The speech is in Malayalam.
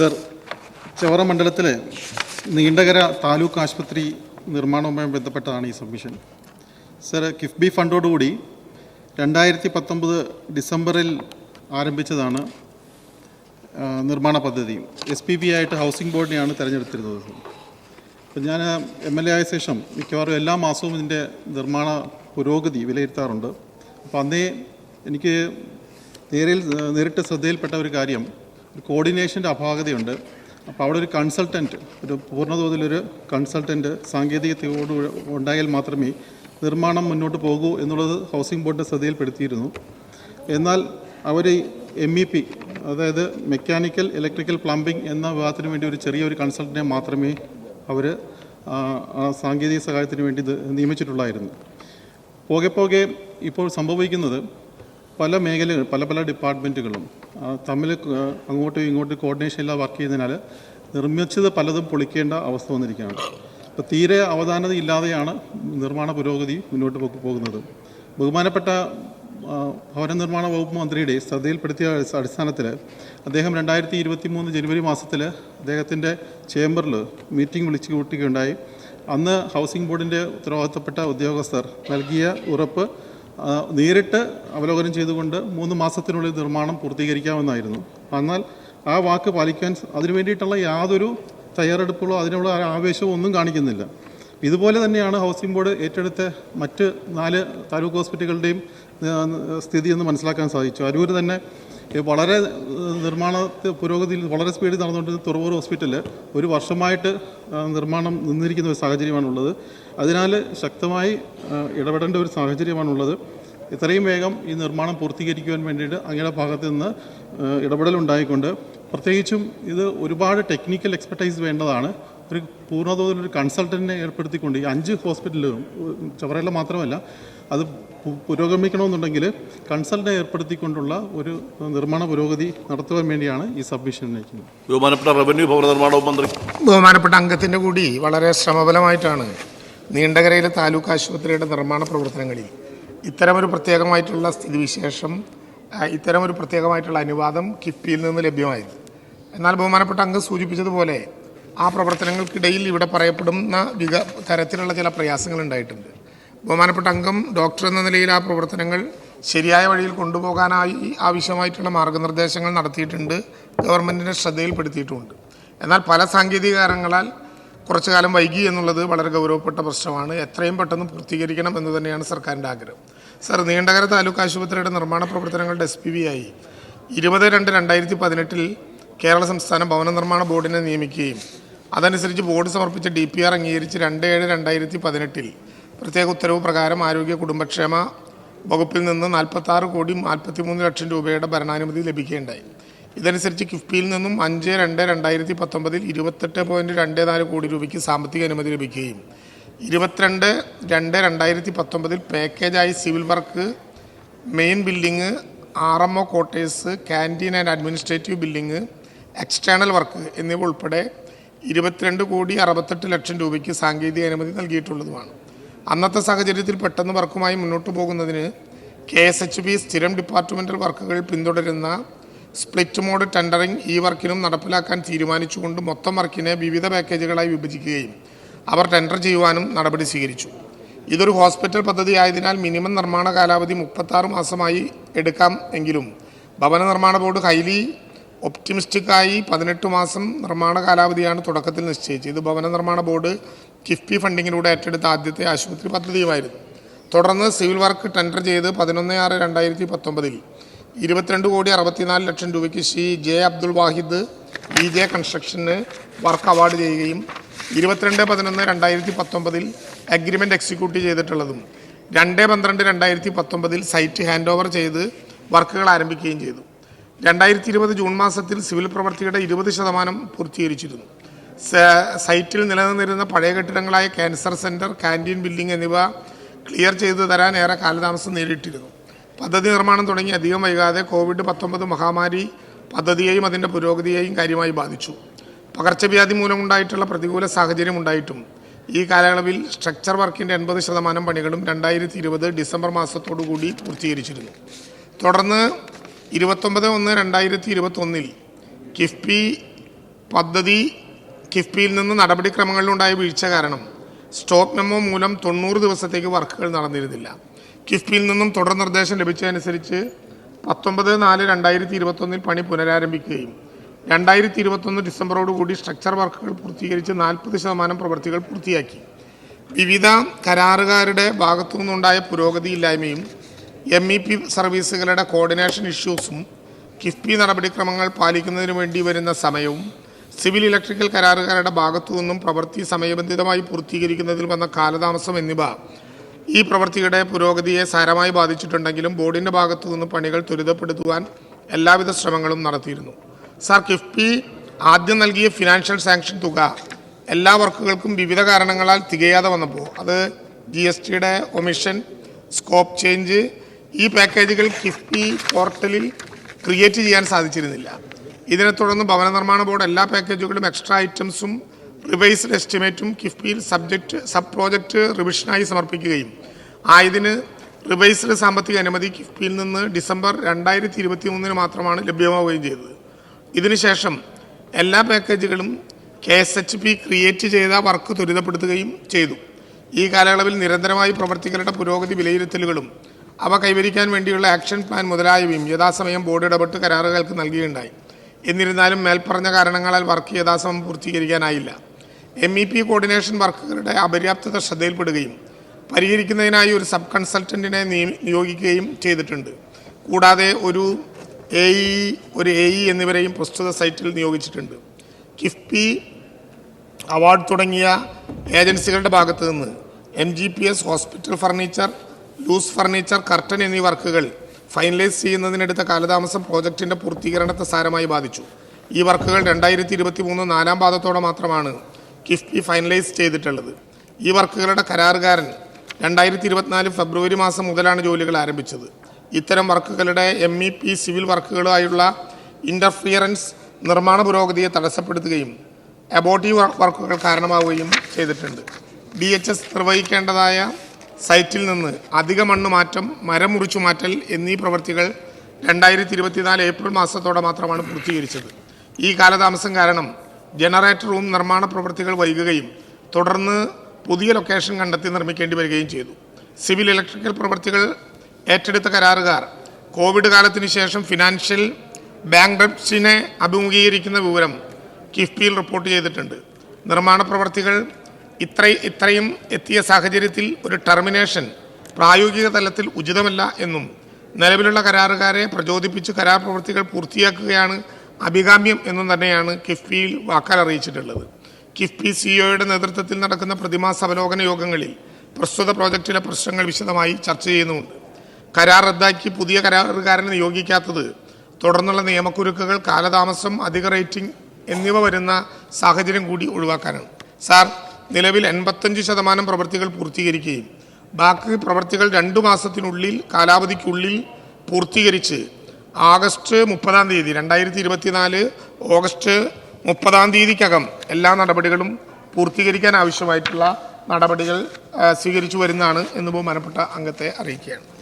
സർ ചവറ മണ്ഡലത്തിലെ നീണ്ടകര താലൂക്ക് ആശുപത്രി നിർമ്മാണവുമായി ബന്ധപ്പെട്ടതാണ് ഈ സബ്മിഷൻ. സർ കിഫ്ബി ഫണ്ടോടുകൂടി രണ്ടായിരത്തി പത്തൊമ്പത് ഡിസംബറിൽ ആരംഭിച്ചതാണ് നിർമ്മാണ പദ്ധതി. എസ് പി ബി ആയിട്ട് ഹൗസിംഗ് ബോർഡിനെയാണ് തിരഞ്ഞെടുത്തിരുന്നത് അപ്പം ഞാൻ എം എൽ എ ആയ ശേഷം മിക്കവാറും എല്ലാ മാസവും ഇതിന്റെ നിർമ്മാണ പുരോഗതി വിലയിരുത്താറുണ്ട്. അപ്പോൾ അന്നേ എനിക്ക് നേരിൽ നേരിട്ട് ശ്രദ്ധയിൽപ്പെട്ട ഒരു കാര്യം ഒരു കോർഡിനേഷന്റെ അപാകതയുണ്ട്. അപ്പോൾ അവിടെ ഒരു കൺസൾട്ടന്റ് ഒരു പൂർണതോതിലൊരു കൺസൾട്ടന്റ് സാങ്കേതികതയോട് ഉണ്ടായാൽ മാത്രമേ നിർമ്മാണം മുന്നോട്ട് പോകൂ എന്നുള്ളത് ഹൗസിംഗ് ബോർഡിന്റെ ശ്രദ്ധയിൽപ്പെടുത്തിയിരുന്നു. എന്നാൽ അവർ എം ഇ പി അതായത് മെക്കാനിക്കൽ ഇലക്ട്രിക്കൽ പ്ലംബിംഗ് എന്ന വിഭാഗത്തിന് വേണ്ടി ഒരു ചെറിയൊരു കൺസൾട്ടനെ മാത്രമേ അവർ സാങ്കേതിക സഹായത്തിന് വേണ്ടി നിയമിച്ചിട്ടുള്ളായിരുന്നു. പോകെ പോകെ ഇപ്പോൾ സംഭവിക്കുന്നത് പല മേഖലകൾ പല പല ഡിപ്പാർട്ട്മെന്റുകളും തമ്മിൽ അങ്ങോട്ടും ഇങ്ങോട്ടും കോർഡിനേഷൻ ഇല്ലാതെ വർക്ക് ചെയ്യുന്നതിനാൽ നിർമ്മിച്ചത് പലതും പൊളിക്കേണ്ട അവസ്ഥ വന്നിരിക്കുകയാണ്. അപ്പോൾ തീരെ അവധാനത ഇല്ലാതെയാണ് നിർമ്മാണ പുരോഗതി മുന്നോട്ട് പോകുന്നത്. ബഹുമാനപ്പെട്ട ഭവന നിർമ്മാണ വകുപ്പ് മന്ത്രിയുടെ ശ്രദ്ധയിൽപ്പെടുത്തിയ അടിസ്ഥ- അടിസ്ഥാനത്തിൽ അദ്ദേഹം രണ്ടായിരത്തി ഇരുപത്തി മൂന്ന് ജനുവരി മാസത്തിൽ അദ്ദേഹത്തിന്റെ ചേംബറിൽ മീറ്റിംഗ് വിളിച്ചു കൂട്ടുകയുണ്ടായി. അന്ന് ഹൗസിംഗ് ബോർഡിന്റെ ഉത്തരവാദിത്തപ്പെട്ട ഉദ്യോഗസ്ഥർ നൽകിയ ഉറപ്പ് നേരിട്ട് അവലോകനം ചെയ്തുകൊണ്ട് മൂന്ന് മാസത്തിനുള്ളിൽ നിർമ്മാണം പൂർത്തീകരിക്കാമെന്നായിരുന്നു. എന്നാൽ ആ വാക്ക് പാലിക്കാൻ അതിനു വേണ്ടിയിട്ടുള്ള യാതൊരു തയ്യാറെടുപ്പുകളോ അതിനുള്ള ആവേശമോ ഒന്നും കാണിക്കുന്നില്ല. ഇതുപോലെ തന്നെയാണ് ഹൗസിംഗ് ബോർഡ് ഏറ്റെടുത്ത മറ്റ് നാല് താലൂക്ക് ഹോസ്പിറ്റലുകളുടെയും സ്ഥിതി എന്ന് മനസ്സിലാക്കാൻ സാധിച്ചു. അരൂർ തന്നെ ഈ വളരെ നിർമ്മാണ പുരോഗതിയിൽ വളരെ സ്പീഡിൽ നടന്നുകൊണ്ടിരുന്ന തുറവൂർ ഹോസ്പിറ്റൽ ഒരു വർഷമായിട്ട് നിർമ്മാണം നിന്നിരിക്കുന്ന ഒരു സാഹചര്യമാണുള്ളത്. അതിനാൽ ശക്തമായി ഇടപെടേണ്ട ഒരു സാഹചര്യമാണുള്ളത്. ഇത്രയും വേഗം ഈ നിർമ്മാണം പൂർത്തീകരിക്കുവാൻ വേണ്ടിയിട്ട് അങ്ങയുടെ ഭാഗത്തു നിന്ന് ഇടപെടലുണ്ടായിക്കൊണ്ട് പ്രത്യേകിച്ചും ഇത് ഒരുപാട് ടെക്നിക്കൽ എക്സ്പെർട്ടൈസ് വേണ്ടതാണ്. ഒരു പൂർണതോതിലൊരു കൺസൾട്ടന്റിനെ ഏർപ്പെടുത്തിക്കൊണ്ട് ഈ അഞ്ച് ഹോസ്പിറ്റലുകളും ചവറയിലെ മാത്രമല്ല അത് പുരോഗമിക്കണമെന്നുണ്ടെങ്കിൽ കൺസൾട്ടനെ ഏർപ്പെടുത്തിക്കൊണ്ടുള്ള ഒരു നിർമ്മാണ പുരോഗതി നടത്തുവാൻ വേണ്ടിയാണ് ഈ സബ്മിഷൻ ബഹുമാനപ്പെട്ട റവന്യൂ ഭവന നിർമ്മാണ വകുപ്പ് മന്ത്രി ബഹുമാനപ്പെട്ട അംഗത്തിന്റെ കൂടി വളരെ ശ്രമഫലമായിട്ടാണ് നീണ്ടകരയിലെ താലൂക്ക് ആശുപത്രിയുടെ നിർമ്മാണ പ്രവർത്തനങ്ങളിൽ ഇത്തരമൊരു പ്രത്യേകമായിട്ടുള്ള സ്ഥിതിവിശേഷം ഇത്തരമൊരു പ്രത്യേകമായിട്ടുള്ള അനുവാദം കിഫ്ബിയിൽ നിന്ന് ലഭ്യമായത്. എന്നാൽ ബഹുമാനപ്പെട്ട അംഗം സൂചിപ്പിച്ചതുപോലെ ആ പ്രവർത്തനങ്ങൾക്കിടയിൽ ഇവിടെ പറയപ്പെടുന്ന വിക തരത്തിലുള്ള ചില പ്രയാസങ്ങൾ ഉണ്ടായിട്ടുണ്ട്. ബഹുമാനപ്പെട്ട അംഗം ഡോക്ടർ എന്ന നിലയിൽ ആ പ്രവർത്തനങ്ങൾ ശരിയായ വഴിയിൽ കൊണ്ടുപോകാനായി ആവശ്യമായിട്ടുള്ള മാർഗനിർദ്ദേശങ്ങൾ നടത്തിയിട്ടുണ്ട് ഗവൺമെന്റിന്റെ ശ്രദ്ധയിൽപ്പെടുത്തിയിട്ടുമുണ്ട്. എന്നാൽ പല സാങ്കേതിക കാരണങ്ങളാൽ കുറച്ചു കാലം വൈകി എന്നുള്ളത് വളരെ ഗൗരവപ്പെട്ട പ്രശ്നമാണ്. എത്രയും പെട്ടെന്ന് പൂർത്തീകരിക്കണം എന്ന് തന്നെയാണ് സർക്കാരിന്റെ ആഗ്രഹം. സർ നീണ്ടകര താലൂക്ക് ആശുപത്രിയുടെ നിർമ്മാണ പ്രവർത്തനങ്ങളുടെ എസ് പി വി ആയി ഇരുപത് രണ്ട് രണ്ടായിരത്തി പതിനെട്ടിൽ കേരള സംസ്ഥാന ഭവന നിർമ്മാണ ബോർഡിനെ നിയമിക്കുകയും അതനുസരിച്ച് ബോർഡ് സമർപ്പിച്ച ഡി പി ആർ അംഗീകരിച്ച് രണ്ട് ഏഴ് രണ്ടായിരത്തി പതിനെട്ടിൽ പ്രത്യേക ഉത്തരവ് പ്രകാരം ആരോഗ്യ കുടുംബക്ഷേമ വകുപ്പിൽ നിന്ന് നാൽപ്പത്താറ് കോടി നാൽപ്പത്തിമൂന്ന് ലക്ഷം രൂപയുടെ ഭരണാനുമതി ലഭിക്കുകയുണ്ടായി. ഇതനുസരിച്ച് കിഫ്ബിയിൽ നിന്നും അഞ്ച് രണ്ട് രണ്ടായിരത്തി പത്തൊമ്പതിൽ ഇരുപത്തെട്ട് പോയിന്റ് രണ്ട് നാല് കോടി രൂപയ്ക്ക് സാമ്പത്തിക അനുമതി ലഭിക്കുകയും ഇരുപത്തിരണ്ട് രണ്ട് രണ്ടായിരത്തി പത്തൊമ്പതിൽ പാക്കേജായി civil work main building R M O quarters canteen and administrative building external work എന്നിവ ഉൾപ്പെടെ ഇരുപത്തിരണ്ട് കോടി അറുപത്തെട്ട് ലക്ഷം രൂപയ്ക്ക് സാങ്കേതിക അനുമതി നൽകിയിട്ടുള്ളതുമാണ്. അന്നത്തെ സാഹചര്യത്തിൽ പെട്ടെന്ന് വർക്കുമായി മുന്നോട്ട് പോകുന്നതിന് കെ എസ് എച്ച് ബി സ്ഥിരം ഡിപ്പാർട്ട്മെന്റൽ വർക്കുകൾ പിന്തുടരുന്ന സ്പ്ലിറ്റ് മോഡ് ടെൻഡറിംഗ് ഈ വർക്കിനും നടപ്പിലാക്കാൻ തീരുമാനിച്ചുകൊണ്ട് മൊത്തം വർക്കിനെ വിവിധ പാക്കേജുകളായി വിഭജിക്കുകയും അവർ ടെൻഡർ ചെയ്യുവാനും നടപടി സ്വീകരിച്ചു. ഇതൊരു ഹോസ്പിറ്റൽ പദ്ധതി ആയതിനാൽ മിനിമം നിർമ്മാണ കാലാവധി മുപ്പത്താറ് മാസമായി എടുക്കാം എങ്കിലും ഭവന നിർമ്മാണ ബോർഡ് ഹൈലി ഒപ്റ്റിമിസ്റ്റിക്കായി പതിനെട്ട് മാസം നിർമ്മാണ കാലാവധിയാണ് തുടക്കത്തിൽ നിശ്ചയിച്ചത്. ഇത് ഭവന നിർമ്മാണ ബോർഡ് കിഫ്ബി ഫണ്ടിങ്ങിലൂടെ ഏറ്റെടുത്ത ആദ്യത്തെ ആശുപത്രി പദ്ധതിയുമായിരുന്നു തുടർന്ന് സിവിൽ വർക്ക് ടെൻഡർ ചെയ്ത് പതിനൊന്ന് ആറ് രണ്ടായിരത്തി പത്തൊമ്പതിൽ ഇരുപത്തിരണ്ട് കോടി അറുപത്തിനാല് ലക്ഷം രൂപയ്ക്ക് Shri J Abdul Wahid E J കൺസ്ട്രക്ഷന് work award ചെയ്യുകയും ഇരുപത്തിരണ്ട് പതിനൊന്ന് രണ്ടായിരത്തി പത്തൊമ്പതിൽ അഗ്രിമെന്റ് എക്സിക്യൂട്ട് ചെയ്തിട്ടുള്ളതും രണ്ട് പന്ത്രണ്ട് രണ്ടായിരത്തി പത്തൊമ്പതിൽ സൈറ്റ് ഹാൻഡ് ഓവർ ചെയ്ത് വർക്കുകൾ ആരംഭിക്കുകയും ചെയ്തു. രണ്ടായിരത്തി ഇരുപത് ജൂൺ മാസത്തിൽ സിവിൽ പ്രവർത്തിയുടെ ഇരുപത് ശതമാനം പൂർത്തീകരിച്ചിരുന്നു. സൈറ്റിൽ നിലനിന്നിരുന്ന പഴയ കെട്ടിടങ്ങളായ ക്യാൻസർ സെന്റർ കാന്റീൻ ബിൽഡിംഗ് എന്നിവ ക്ലിയർ ചെയ്തു തരാൻ ഏറെ കാലതാമസം നേരിട്ടിരുന്നു. പദ്ധതി നിർമ്മാണം തുടങ്ങി അധികം വൈകാതെ കോവിഡ് പത്തൊമ്പത് മഹാമാരി പദ്ധതിയെയും അതിന്റെ പുരോഗതിയെയും കാര്യമായി ബാധിച്ചു. പകർച്ചവ്യാധി മൂലമുണ്ടായിട്ടുള്ള പ്രതികൂല സാഹചര്യം ഉണ്ടായിട്ടും. ഈ കാലയളവിൽ സ്ട്രക്ചർ വർക്കിന്റെ എൺപത് ശതമാനം പണികളും രണ്ടായിരത്തി ഇരുപത് ഡിസംബർ മാസത്തോടുകൂടി പൂർത്തീകരിച്ചിരുന്നു. തുടർന്ന് ഇരുപത്തൊമ്പത് ഒന്ന് രണ്ടായിരത്തി ഇരുപത്തൊന്നിൽ കിഫ്ബി പദ്ധതി കിഫ്ബിയിൽ നിന്ന് നടപടിക്രമങ്ങളിലുണ്ടായ വീഴ്ച കാരണം സ്റ്റോപ്പ് മെമ്മോ മൂലം തൊണ്ണൂറ് ദിവസത്തേക്ക് വർക്കുകൾ നടന്നിരുന്നില്ല. കിഫ്ബിയിൽ നിന്നും തുടർ നിർദ്ദേശം ലഭിച്ചതനുസരിച്ച് പത്തൊമ്പത് നാല് രണ്ടായിരത്തി ഇരുപത്തൊന്നിൽ പണി പുനരാരംഭിക്കുകയും രണ്ടായിരത്തി ഇരുപത്തൊന്ന് ഡിസംബറോടുകൂടി സ്ട്രക്ചർ വർക്കുകൾ പൂർത്തീകരിച്ച് നാൽപ്പത് ശതമാനം പ്രവൃത്തികൾ പൂർത്തിയാക്കി. വിവിധ കരാറുകാരുടെ ഭാഗത്തു നിന്നുണ്ടായ പുരോഗതിയില്ലായ്മയും എം ഇ പി സർവീസുകളുടെ കോർഡിനേഷൻ ഇഷ്യൂസും കിഫ്ബി നടപടിക്രമങ്ങൾ പാലിക്കുന്നതിന് വേണ്ടി വരുന്ന സമയവും സിവിൽ ഇലക്ട്രിക്കൽ കരാറുകാരുടെ ഭാഗത്തു നിന്നും പ്രവൃത്തി സമയബന്ധിതമായി പൂർത്തീകരിക്കുന്നതിൽ വന്ന കാലതാമസം എന്നിവ ഈ പ്രവൃത്തിയുടെ പുരോഗതിയെ സാരമായി ബാധിച്ചിട്ടുണ്ടെങ്കിലും ബോർഡിന്റെ ഭാഗത്തു നിന്നും പണികൾ ത്വരിതപ്പെടുത്തുവാൻ എല്ലാവിധ ശ്രമങ്ങളും നടത്തിയിരുന്നു. സാർ കിഫ്ബി ആദ്യം നൽകിയ ഫിനാൻഷ്യൽ സാങ്ഷൻ തുക എല്ലാ വർക്കുകൾക്കും വിവിധ കാരണങ്ങളാൽ തികയാതെ വന്നപ്പോൾ അത് ജി എസ് ടിയുടെ ഒമിഷൻ സ്കോപ്പ് ചേഞ്ച് ഈ പാക്കേജുകൾ കിഫ്ബി പോർട്ടലിൽ ക്രിയേറ്റ് ചെയ്യാൻ സാധിച്ചിരുന്നില്ല. ഇതിനെ തുടർന്ന് ഭവന നിർമ്മാണ ബോർഡ് എല്ലാ പാക്കേജുകളും എക്സ്ട്രാ ഐറ്റംസും റിവൈസ്ഡ് എസ്റ്റിമേറ്റും കിഫ്ബിയിൽ സബ്ജക്റ്റ് സബ് പ്രോജക്റ്റ് റിവിഷനായി സമർപ്പിക്കുകയും ആയതിന് റിവൈസ്ഡ് സാമ്പത്തിക അനുമതി കിഫ്ബിയിൽ നിന്ന് ഡിസംബർ രണ്ടായിരത്തി ഇരുപത്തി മൂന്നിന് മാത്രമാണ് ലഭ്യമാവുകയും ചെയ്തത്. ഇതിനുശേഷം എല്ലാ പാക്കേജുകളും K S H P create ചെയ്ത വർക്ക് ത്വരിതപ്പെടുത്തുകയും ചെയ്തു. ഈ കാലയളവിൽ നിരന്തരമായി പ്രവർത്തികളുടെ പുരോഗതി വിലയിരുത്തലുകളും അവ കൈവരിക്കാൻ വേണ്ടിയുള്ള ആക്ഷൻ പ്ലാൻ മുതലായവയും യഥാസമയം ബോർഡ് ഇടപെട്ട് കരാറുകൾക്ക് നൽകുകയുണ്ടായി. എന്നിരുന്നാലും മേൽപ്പറഞ്ഞ കാരണങ്ങളാൽ വർക്ക് യഥാസമം പൂർത്തീകരിക്കാനായില്ല. എം ഇ പി കോർഡിനേഷൻ വർക്കുകളുടെ അപര്യാപ്തത ശ്രദ്ധയിൽപ്പെടുകയും പരിഹരിക്കുന്നതിനായി ഒരു സബ് കൺസൾട്ടന്റിനെ നിയോഗിക്കുകയും ചെയ്തിട്ടുണ്ട്. കൂടാതെ ഒരു എ ഇ ഒരു എ ഇ എന്നിവരെയും പ്രസ്തുത സൈറ്റിൽ നിയോഗിച്ചിട്ടുണ്ട്. കിഫ്ബി അവാർഡ് തുടങ്ങിയ ഏജൻസികളുടെ ഭാഗത്തു നിന്ന് M G P S hospital furniture loose furniture curtain എന്നീ വർക്കുകൾ ഫൈനലൈസ് ചെയ്യുന്നതിനെടുത്ത കാലതാമസം പ്രോജക്റ്റിന്റെ പൂർത്തീകരണത്തെ സാരമായി ബാധിച്ചു. ഈ വർക്കുകൾ രണ്ടായിരത്തി ഇരുപത്തി മൂന്ന് നാലാം പാദത്തോടെ മാത്രമാണ് കിഫ്ബി ഫൈനലൈസ് ചെയ്തിട്ടുള്ളത്. ഈ വർക്കുകളുടെ കരാറുകാരൻ രണ്ടായിരത്തി ഇരുപത്തിനാല് ഫെബ്രുവരി മാസം മുതലാണ് ജോലികൾ ആരംഭിച്ചത്. ഇത്തരം വർക്കുകളുടെ എം ഇ പി സിവിൽ വർക്കുകളുമായുള്ള ഇന്റർഫിയറൻസ് നിർമ്മാണ പുരോഗതിയെ തടസ്സപ്പെടുത്തുകയും അബോട്ടീവ് വർക്കുകൾ കാരണമാവുകയും ചെയ്തിട്ടുണ്ട്. ഡി എച്ച് എസ് നിർവഹിക്കേണ്ടതായ സൈറ്റിൽ നിന്ന് അധിക മണ്ണ് മാറ്റം മരം മുറിച്ചു മാറ്റൽ എന്നീ പ്രവൃത്തികൾ രണ്ടായിരത്തി ഇരുപത്തിനാല് ഏപ്രിൽ മാസത്തോടെ മാത്രമാണ് പൂർത്തീകരിച്ചത്. ഈ കാലതാമസം കാരണം ജനറേറ്റർ റൂം നിർമ്മാണ പ്രവൃത്തികൾ വൈകുകയും തുടർന്ന് പുതിയ ലൊക്കേഷൻ കണ്ടെത്തി നിർമ്മിക്കേണ്ടി വരികയും ചെയ്തു. സിവിൽ ഇലക്ട്രിക്കൽ പ്രവൃത്തികൾ ഏറ്റെടുത്ത കരാറുകാർ കോവിഡ് കാലത്തിന് ശേഷം ഫിനാൻഷ്യൽ ബാങ്ക് ഡ്രപ്സിനെ അഭിമുഖീകരിക്കുന്ന വിവരം കിഫ്ബിയിൽ റിപ്പോർട്ട് ചെയ്തിട്ടുണ്ട്. നിർമ്മാണ പ്രവർത്തികൾ ഇത്ര ഇത്രയും എത്തിയ സാഹചര്യത്തിൽ ഒരു ടെർമിനേഷൻ പ്രായോഗിക തലത്തിൽ ഉചിതമല്ല എന്നും നിലവിലുള്ള കരാറുകാരെ പ്രചോദിപ്പിച്ച് കരാർ പ്രവൃത്തികൾ പൂർത്തിയാക്കുകയാണ് അഭികാമ്യം എന്നും തന്നെയാണ് കിഫ്ബിയിൽ വാക്കാൽ അറിയിച്ചിട്ടുള്ളത്. കിഫ്ബി സിഇഒയുടെ നേതൃത്വത്തിൽ നടക്കുന്ന പ്രതിമാസ അവലോകന യോഗങ്ങളിൽ പ്രസ്തുത പ്രോജക്റ്റിലെ പ്രശ്നങ്ങൾ വിശദമായി ചർച്ച ചെയ്യുന്നുമുണ്ട്. കരാർ റദ്ദാക്കി പുതിയ കരാറുകാരനെ നിയോഗിക്കാത്തത് തുടർന്നുള്ള നിയമക്കുരുക്കുകൾ കാലതാമസം അധിക റേറ്റിംഗ് എന്നിവ വരുന്ന സാഹചര്യം കൂടി ഒഴിവാക്കാനാണ്. സാർ നിലവിൽ എൺപത്തഞ്ച് ശതമാനം പ്രവൃത്തികൾ പൂർത്തീകരിക്കുകയും ബാക്കി പ്രവൃത്തികൾ രണ്ടു മാസത്തിനുള്ളിൽ കാലാവധിക്കുള്ളിൽ പൂർത്തീകരിച്ച് ആഗസ്റ്റ് മുപ്പതാം തീയതി രണ്ടായിരത്തി ഇരുപത്തിനാല് ഓഗസ്റ്റ് മുപ്പതാം തീയതിക്കകം എല്ലാ നടപടികളും പൂർത്തീകരിക്കാൻ ആവശ്യമായിട്ടുള്ള നടപടികൾ സ്വീകരിച്ചു വരുന്നതാണ് എന്ന് ബഹുമാനപ്പെട്ട അംഗത്തെ അറിയിക്കുകയാണ്.